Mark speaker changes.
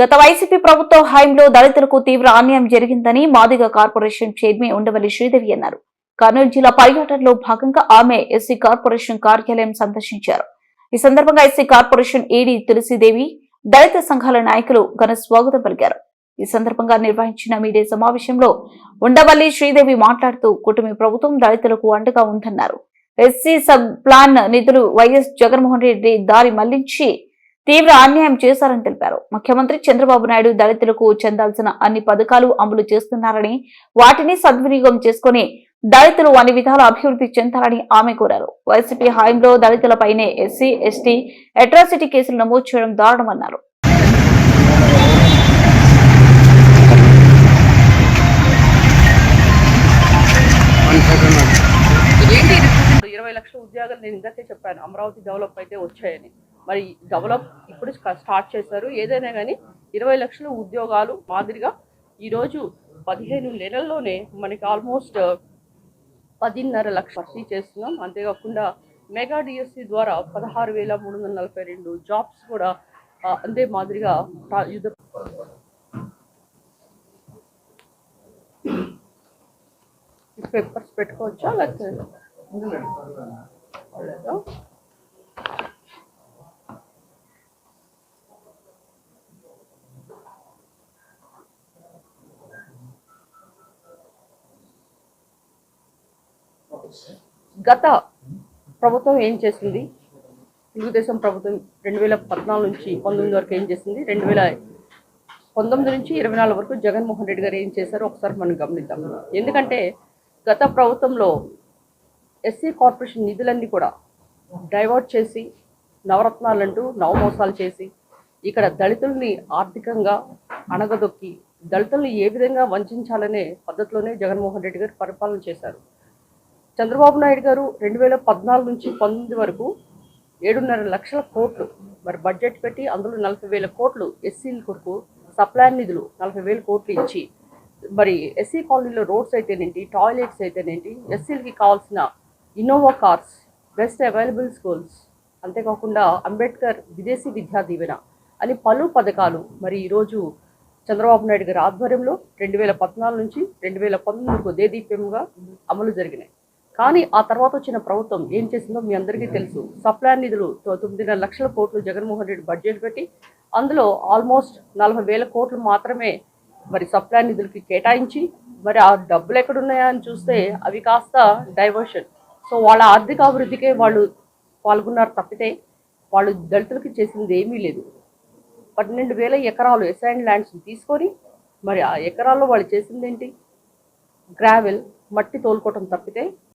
Speaker 1: గత వైసీపీ ప్రభుత్వ హయాంలో దళితులకు తీవ్ర అన్యాయం జరిగిందని మాదిగ కార్పొరేషన్ చైర్మన్ ఉండవల్లి శ్రీదేవి అన్నారు. కర్నూలు జిల్లా పర్యటనలో భాగంగా ఆమె ఎస్సీ కార్పొరేషన్ కార్యాలయం సందర్శించారు. ఈ సందర్భంగా S C corporation A D Tulasidevi దళిత సంఘాల నాయకులు ఘన స్వాగతం పలికారు. ఈ సందర్భంగా నిర్వహించిన మీడియా సమావేశంలో ఉండవల్లి శ్రీదేవి మాట్లాడుతూ కుటుంబ ప్రభుత్వం దళితులకు అండగా ఉందన్నారు. ఎస్సీ సబ్ ప్లాన్ నిధులు వైఎస్ జగన్మోహన్ రెడ్డి దారి మళ్ళించి తీవ్ర అన్యాయం చేశారని తెలిపారు. ముఖ్యమంత్రి చంద్రబాబు నాయుడు దళితులకు చెందాల్సిన అన్ని పథకాలు అమలు చేస్తున్నారని వాటిని సద్వినియోగం చేసుకుని దళితులు అన్ని విధాల అభివృద్ధి చెందాలని ఆమె కోరారు. వైసీపీ హాయంలో దళితులపైనే ఎస్సీ ఎస్టీ అట్రాసిటీ కేసులు నమోదు చేయడం దారుణమన్నారు.
Speaker 2: ఇరవై లక్షల ఉద్యోగాలు నేను ఇందాకే చెప్పాను. అమరావతి డెవలప్ అయితే వచ్చాయని. మరి డెవలప్ ఇప్పుడు స్టార్ట్ చేశారు. ఏదైనా కానీ ఇరవై లక్షల ఉద్యోగాలు మాదిరిగా ఈరోజు పదిహేను నెలల్లోనే మనకి ఆల్మోస్ట్ పదిన్నర లక్ష భర్తీ చేస్తున్నాం. అంతేకాకుండా మెగా డిఎస్సి ద్వారా పదహారు వేల మూడు వందల నలభై రెండు జాబ్స్ కూడా అంతే మాదిరిగా యుద్ధ పేపర్స్ పెట్టుకోవచ్చా? లేకపోతే గత ప్రభుత్వం ఏం చేసింది? తెలుగుదేశం ప్రభుత్వం రెండు వేల పద్నాలుగు నుంచి పంతొమ్మిది వరకు ఏం చేసింది? రెండు వేల పంతొమ్మిది నుంచి ఇరవై నాలుగు వరకు జగన్మోహన్ రెడ్డి గారు ఏం చేశారో ఒకసారి మనం గమనిద్దాం. ఎందుకంటే గత ప్రభుత్వంలో ఎస్సీ కార్పొరేషన్ నిధులన్నీ కూడా డైవర్ట్ చేసి నవరత్నాలంటూ నవమోసాలు చేసి ఇక్కడ దళితుల్ని ఆర్థికంగా అణగదొక్కి దళితుల్ని ఏ విధంగా వంచాలనే పద్ధతిలోనే జగన్మోహన్ రెడ్డి గారు పరిపాలన చేశారు. చంద్రబాబు నాయుడు గారు రెండు వేల పద్నాలుగు నుంచి పంతొమ్మిది వరకు ఏడున్నర లక్షల కోట్లు మరి బడ్జెట్ పెట్టి అందులో నలభై వేల కోట్లు ఎస్సీల కొరకు సప్లాన్ నిధులు నలభై వేల కోట్లు ఇచ్చి మరి ఎస్సీ కాలనీలో రోడ్స్ అయితేనేంటి టాయిలెట్స్ అయితేనేంటి ఎస్సీలకి కావాల్సిన Innova cars best available schools అంతేకాకుండా అంబేద్కర్ విదేశీ విద్యా దీవెన అని పలు పథకాలు మరి ఈరోజు చంద్రబాబు నాయుడు గారి ఆధ్వర్యంలో రెండు వేల పద్నాలుగు నుంచి రెండు వేల పంతొమ్మిది వరకు దేదీప్యంగా అమలు జరిగినాయి. కానీ ఆ తర్వాత వచ్చిన ప్రభుత్వం ఏం చేసిందో మీ అందరికీ తెలుసు. సప్లాన్ నిధులు తొమ్మిదిన్నర లక్షల కోట్లు జగన్మోహన్ రెడ్డి బడ్జెట్ పెట్టి అందులో ఆల్మోస్ట్ నలభై వేల కోట్లు మాత్రమే మరి సప్లాన్ నిధులకి కేటాయించి మరి ఆ డబ్బులు ఎక్కడున్నాయా అని చూస్తే అవి కాస్త డైవర్షన్. సో వాళ్ళ ఆర్థిక అభివృద్ధికే వాళ్ళు పాల్గొన్నారు తప్పితే వాళ్ళు దళితులకి చేసింది ఏమీ లేదు. పన్నెండు వేల ఎకరాలు ఎసైన్ ల్యాండ్స్ తీసుకొని మరి ఆ ఎకరాల్లో వాళ్ళు చేసింది ఏంటి గ్రావెల్ మట్టి తోలుకోవటం తప్పితే